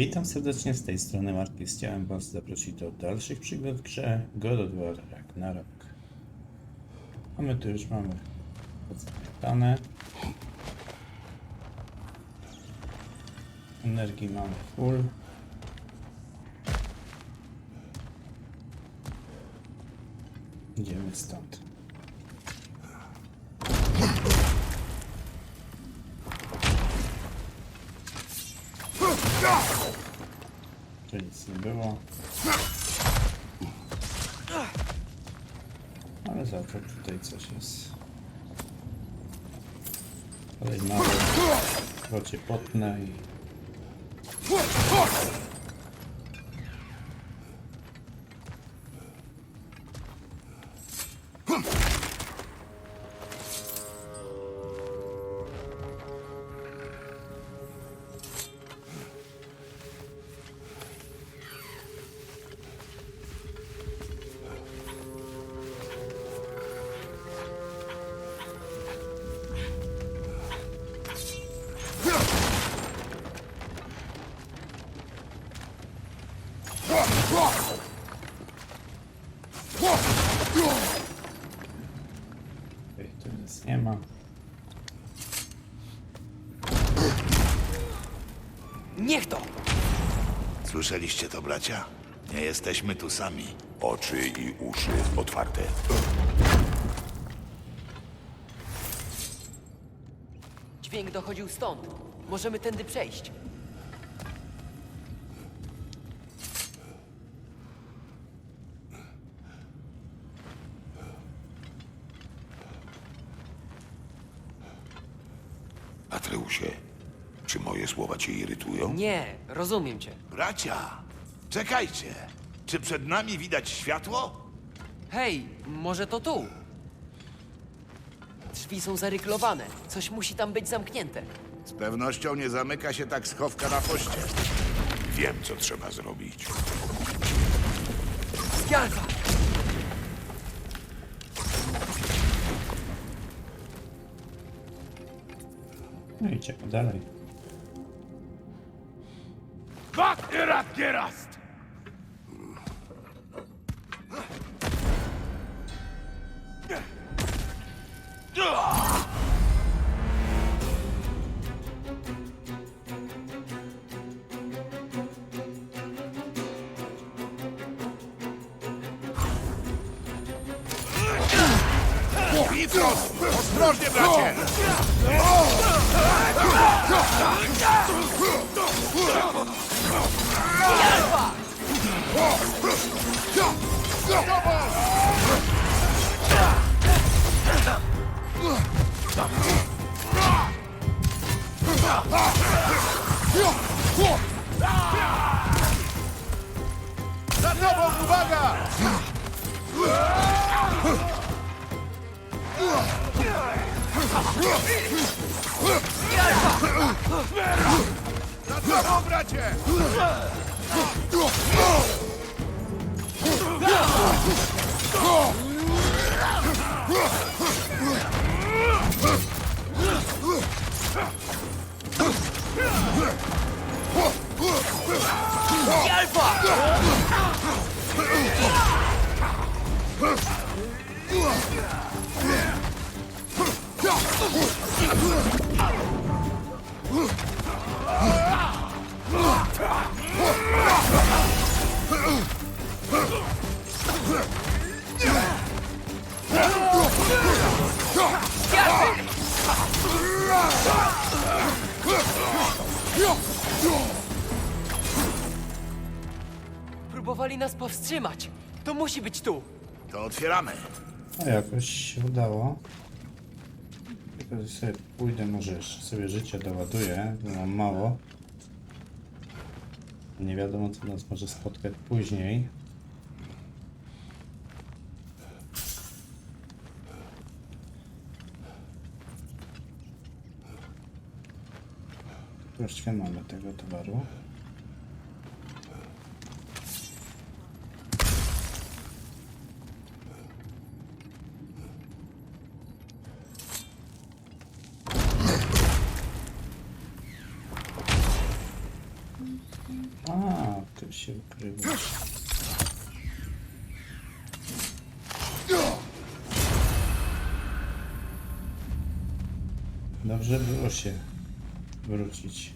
Witam serdecznie z tej strony Marki. Chciałem Was zaprosić do dalszych przygód w grze God of War Ragnarok. A my tu już mamy podane. Energii mamy full. Idziemy stąd. Tu nic nie było. Ale za to tutaj coś jest. Kolej mały. Wodzie potnę i... nic nie ma. Niech to! Słyszeliście to, bracia? Nie jesteśmy tu sami. Oczy i uszy otwarte. Dźwięk dochodził stąd. Możemy tędy przejść. Słowa cię irytują? Nie, rozumiem cię. Bracia, czekajcie. Czy przed nami widać światło? Hej, może to tu? Drzwi są zaryklowane. Coś musi tam być zamknięte. Z pewnością nie zamyka się tak schowka na poście. Wiem, co trzeba zrobić. Skierfa! No i idziemy dalej. get us! Za tobą! Alpha! Próbowali nas powstrzymać. To musi być tu. To otwieramy. A jakoś się udało. Tylko sobie pójdę, może jeszcze sobie życie doładuję, bo mam mało. Nie wiadomo co nas może spotkać później. Wreszcie mamy tego towaru. Się ukrywa. Dobrze było się wrócić.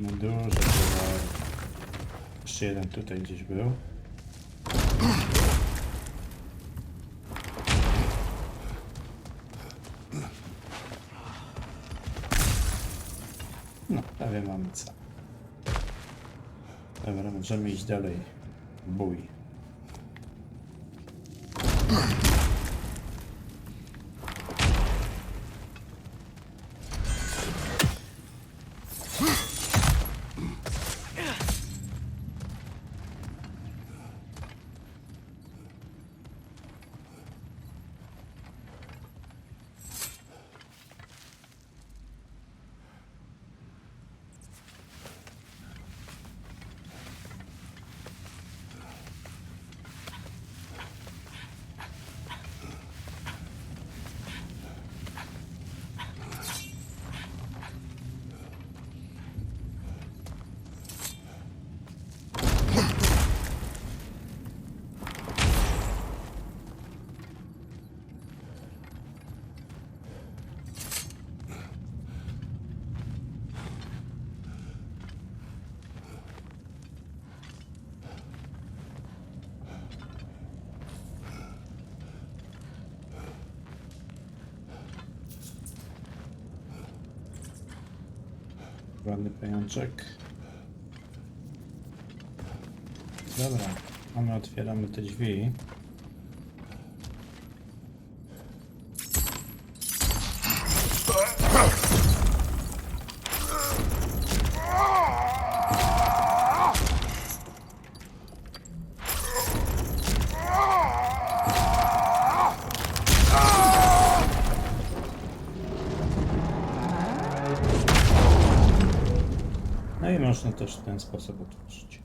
No dużo było. Jeszcze jeden tutaj gdzieś był. No, prawie mamy co. Dobra, możemy iść dalej. Bój. Ładny pajączek. Dobra, a my otwieramy te drzwi. Też w ten sposób otworzyć.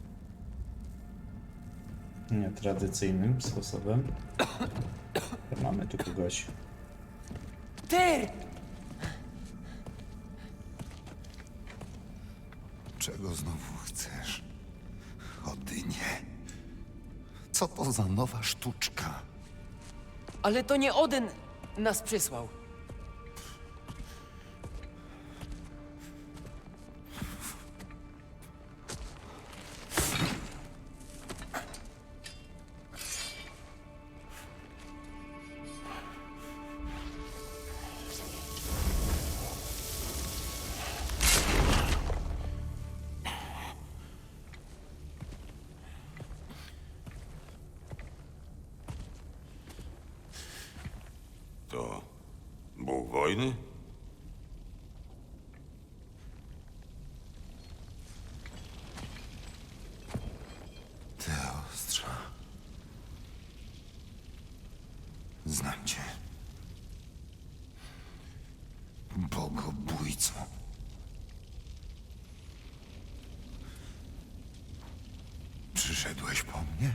Nie tradycyjnym sposobem. Mamy tu kogoś. Ty! Czego znowu chcesz? Odynie. Co to za nowa sztuczka? Ale to nie Odyn nas przysłał. Wojny? Teostrza. Znam cię. Bogobójco. Przyszedłeś po mnie?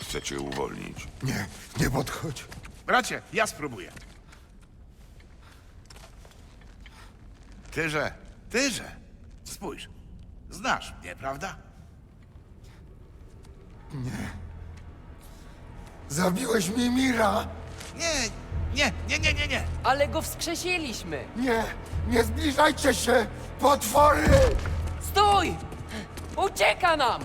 Chcę cię uwolnić. Nie, nie podchodź. Bracie, ja spróbuję. Tyże, tyże. Spójrz. Znasz mnie, prawda? Zabiłeś mi Mira! Nie, nie, nie, nie, nie, nie. Ale go wskrzesiliśmy. Nie! Nie zbliżajcie się! Potwory! Stój! Ucieka nam!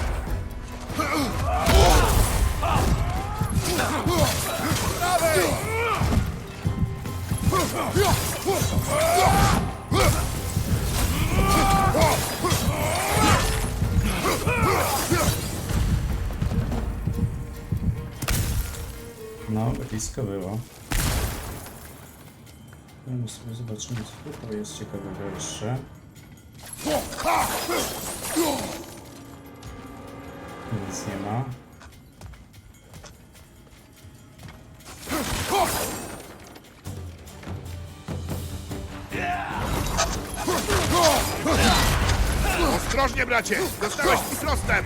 No, blisko było. No sobie zobaczymy, co tutaj jest ciekawego jeszcze. Nic nie ma. Ostrożnie, bracie! Dostałeś mikrostem!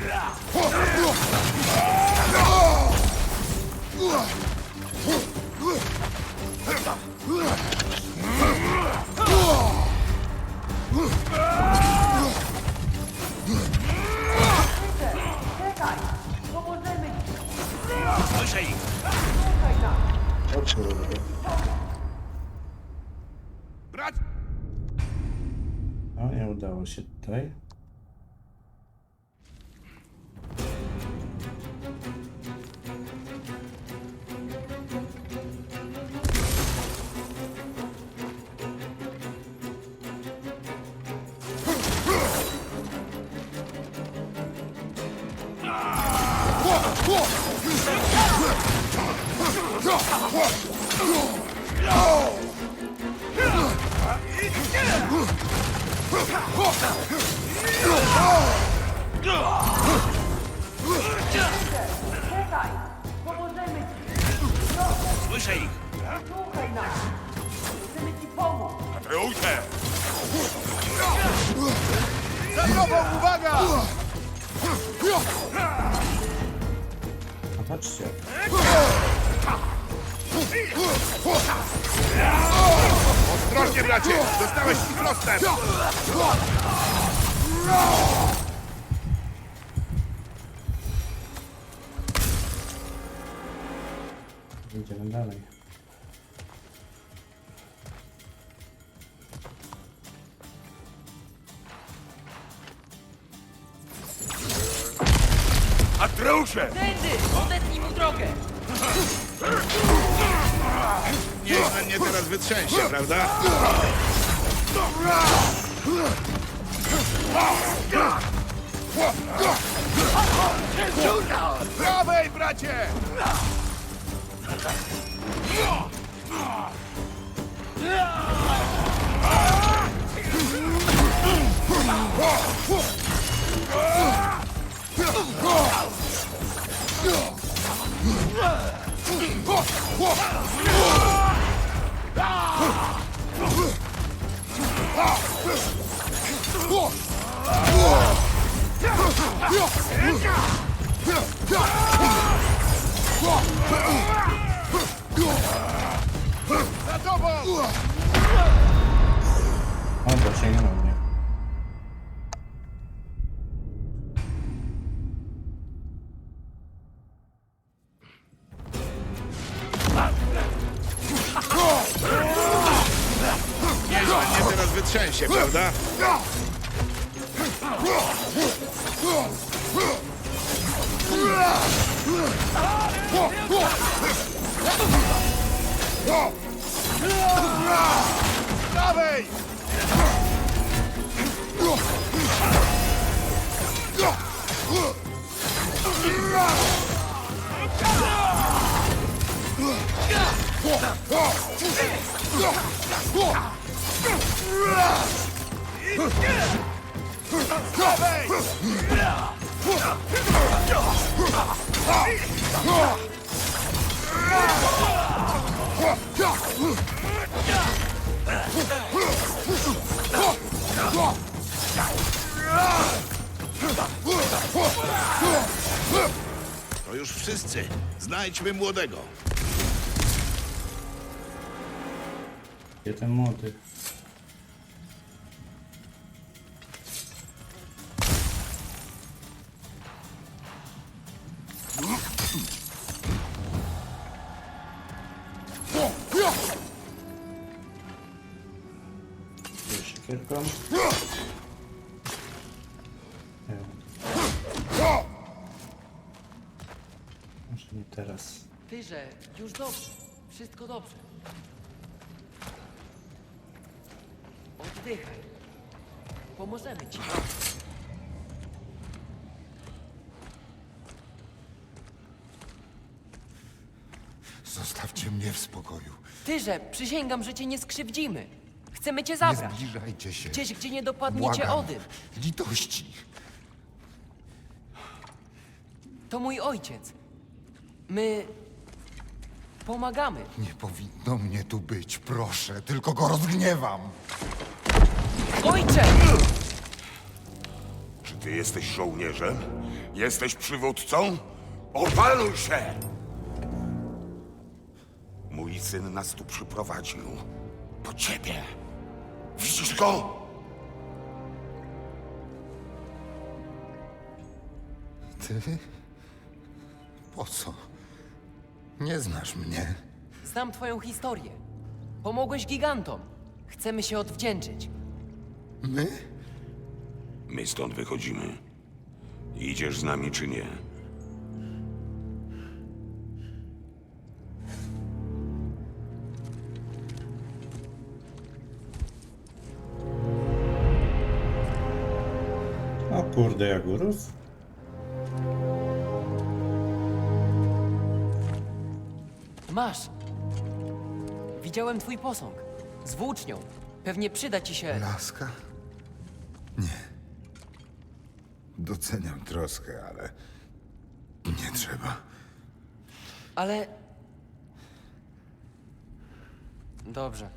Czekaj! Słyszę ich! O kurde. Brać! O, nie udało się tutaj. Ostrożnie, bracie! Dostałeś mikrostem! Idziemy dalej. Atreusie! Mnie teraz wytrzęsie, prawda? Prawej, bracie! Za tobą! O, dosięgnął mnie. Prawej! To już wszyscy. Znajdźmy młodego. Gdzie ten młody? Siekierką? Może nie teraz. Tyrze, już dobrze. Wszystko dobrze. Oddychaj. Pomożemy ci. Zostawcie mnie w spokoju. Tyrze, przysięgam, że cię nie skrzywdzimy. Chcemy cię Nie zabrać. zbliżajcie się. Gdzieś, gdzie nie dopadnie cię Błagam. Litości. To mój ojciec. My... Pomagamy. Nie powinno mnie tu być, proszę. Tylko go rozgniewam. Ojcze! Czy ty jesteś żołnierzem? Jesteś przywódcą? Opanuj się! Mój syn nas tu przyprowadził. Po ciebie. Widzisz go? Ty? Po co? Nie znasz mnie. Znam twoją historię. Pomogłeś gigantom. Chcemy się odwdzięczyć. My? My stąd wychodzimy. Idziesz z nami czy nie? Kurde, jak urósł. Masz. Widziałem twój posąg. Z włócznią. Pewnie przyda ci się... Laska? Nie. Doceniam troskę, ale nie trzeba. Ale... Dobrze.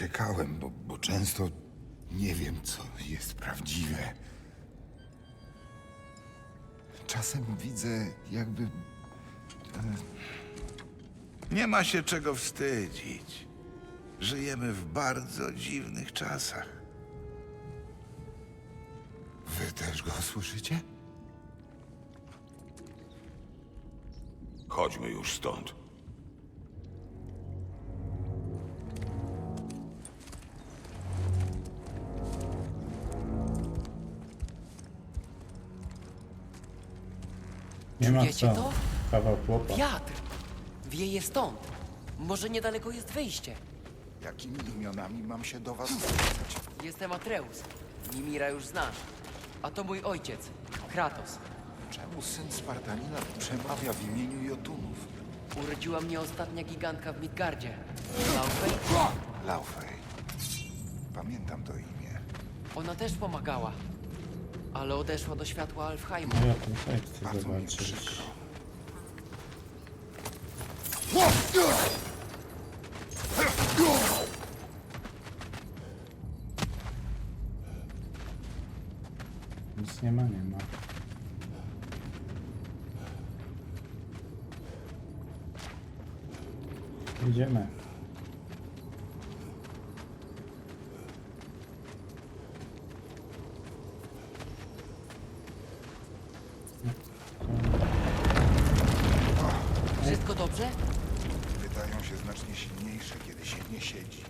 Uciekałem, bo, bo często nie wiem, co jest prawdziwe. Czasem widzę, jakby Nie ma się czego wstydzić. Żyjemy w bardzo dziwnych czasach. wy też go słyszycie. Chodźmy już stąd. Nie ma Czujecie co. to? Kawał chłopa. Wiatr! Wieje stąd. Może niedaleko jest wyjście. Jakimi imionami mam się do was zwracać? Jestem Atreus. Nimira już znasz. A to mój ojciec, Kratos. Czemu syn Spartanina przemawia w imieniu Jotunów? Urodziła mnie ostatnia gigantka w Midgardzie. Laufey? Laufey. Pamiętam to imię. Ona też pomagała. Ale odeszła do światła Alfheimu. No ja ten chcę Bardzo mi zobaczyć. przykro. Nic nie ma, nie ma. Idziemy. Wszystko dobrze? Wydają się znacznie silniejsze, kiedy się nie siedzi.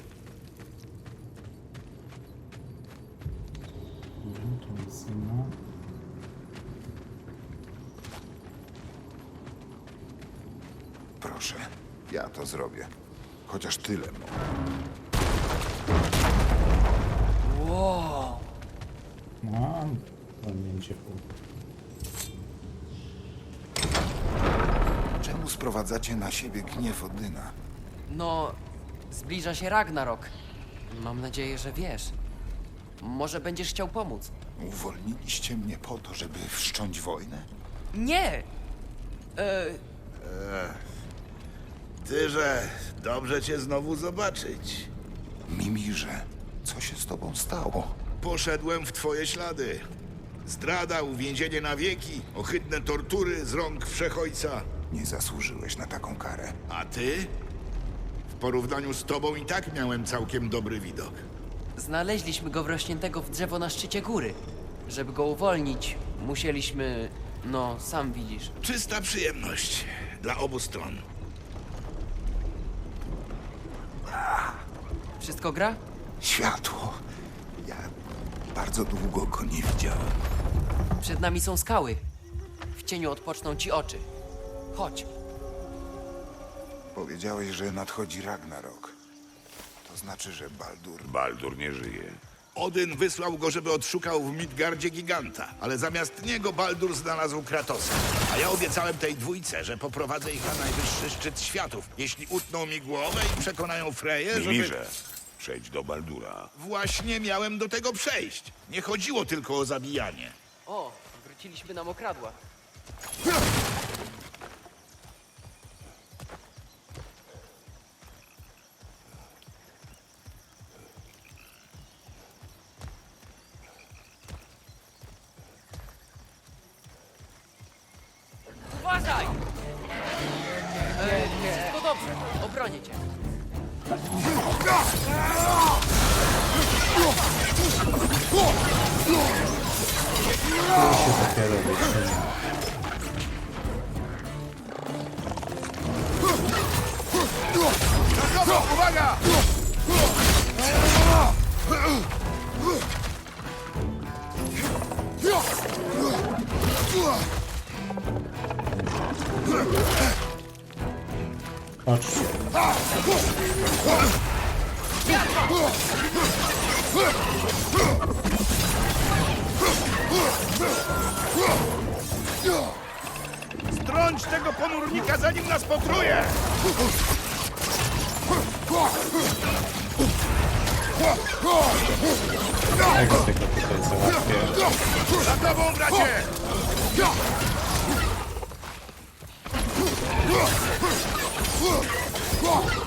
Mhm, Tu nic nie ma. Proszę, ja to zrobię. Chociaż tyle. Wow! No, walnięcie pół. Czemu sprowadzacie na siebie gniew Odyna? No, zbliża się Ragnarok. Mam nadzieję, że wiesz. Może będziesz chciał pomóc. Uwolniliście mnie po to, żeby wszcząć wojnę? Nie! E, Tyże, dobrze cię znowu zobaczyć. Mimirze, co się z tobą stało? Poszedłem w twoje ślady. Zdrada, uwięzienie na wieki, ohydne tortury z rąk wszechojca. Nie zasłużyłeś na taką karę. A ty? W porównaniu z tobą i tak miałem całkiem dobry widok. Znaleźliśmy go wrośniętego w drzewo na szczycie góry. Żeby go uwolnić, musieliśmy... No, sam widzisz. Czysta przyjemność dla obu stron. Wszystko gra? Światło. Ja bardzo długo go nie widziałem. Przed nami są skały. W cieniu odpoczną ci oczy. Chodź. Powiedziałeś, że nadchodzi Ragnarok. To znaczy, że Baldur... Baldur nie żyje. Odyn wysłał go, żeby odszukał w Midgardzie giganta, ale zamiast niego Baldur znalazł Kratosa. A ja obiecałem tej dwójce, że poprowadzę ich na najwyższy szczyt światów, jeśli utną mi głowę i przekonają Freję, żeby... Mimirze, przejdź do Baldura. Właśnie miałem do tego przejść. Nie chodziło tylko o zabijanie. O, wróciliśmy na mokradła. Obronię cię. Uwaga! Chodźcie. Strąć tego ponurnika, zanim nas potruje! Tego tylko tutaj załatwię. Za tobą, bracie! Chodźcie,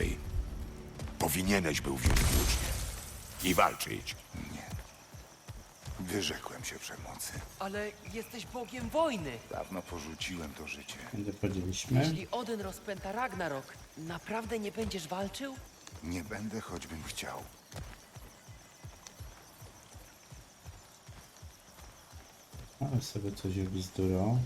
więcej. Powinieneś był wziąć włócznie i walczyć. Wyrzekłem się przemocy. Ale jesteś bogiem wojny. Dawno porzuciłem to życie. Będę podzieliśmy. Jeśli Odyn rozpęta Ragnarok, naprawdę nie będziesz walczył? Nie będę, choćbym chciał. Ale sobie coś bzdurą.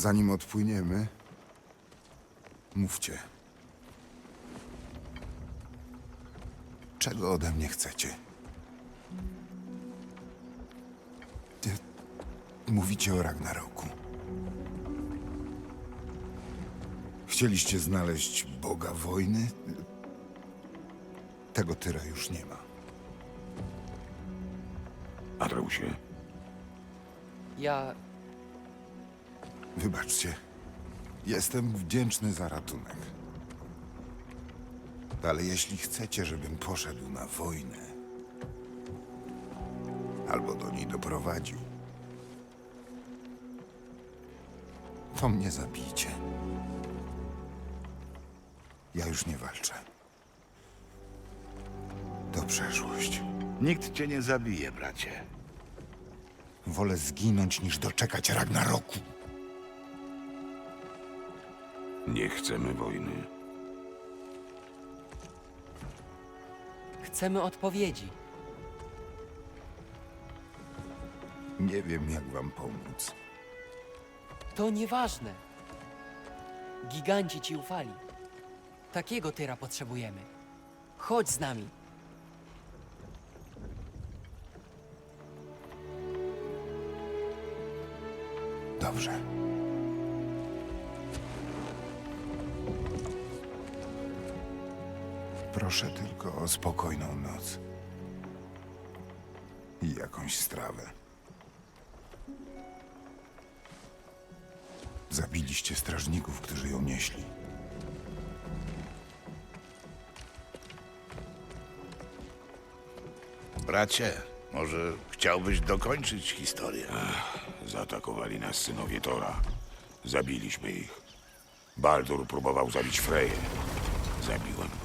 Zanim odpłyniemy, mówcie. Czego ode mnie chcecie? Ty mówicie o Ragnaroku. Chcieliście znaleźć Boga wojny? Tego tyra już nie ma. Atreusie, Ja Wybaczcie. Jestem wdzięczny za ratunek. Ale jeśli chcecie, żebym poszedł na wojnę, albo do niej doprowadził, to mnie zabijcie. Ja już nie walczę. To przeszłość. Nikt cię nie zabije, bracie. Wolę zginąć, niż doczekać Ragnaroku. Nie chcemy wojny. chcemy odpowiedzi. Nie wiem, jak wam pomóc. To nieważne. Giganci ci ufali. Takiego tyra potrzebujemy. Chodź z nami. Dobrze. Proszę tylko o spokojną noc. I jakąś strawę. Zabiliście strażników, którzy ją nieśli. Bracie, może chciałbyś dokończyć historię? Zaatakowali nas synowie Tora. Zabiliśmy ich. Baldur próbował zabić Freję. Zabiłem.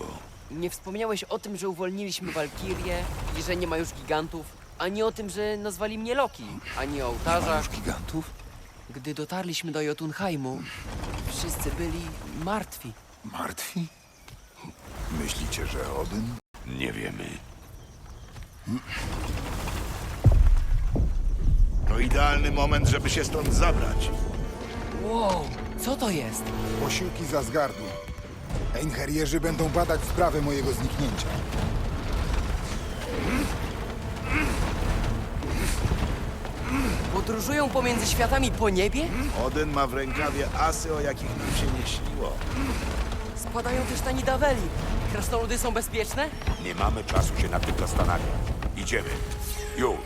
Nie wspomniałeś o tym, że uwolniliśmy Walkirię i że nie ma już gigantów, ani o tym, że nazwali mnie Loki, ani o ołtarzach. Już gigantów? Gdy dotarliśmy do Jotunheimu, wszyscy byli martwi. Martwi? Myślicie, że Odyn? Nie wiemy. To idealny moment, żeby się stąd zabrać. Wow, co to jest? Posiłki z Asgardu. Einherjerzy będą badać sprawę mojego zniknięcia. Podróżują pomiędzy światami po niebie? Odyn ma w rękawie asy, o jakich nam się nie śniło. Spadają też na Nidaweli. Krasnoludy są bezpieczne? Nie mamy czasu się nad tym zastanawiać. Idziemy. Już.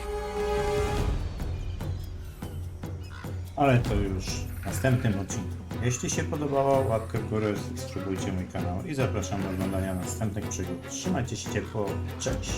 Ale to już następnym odcinku. Jeśli się podobało, łapkę w górę, subskrybujcie mój kanał i zapraszam do oglądania następnych przygód. Trzymajcie się ciepło, cześć!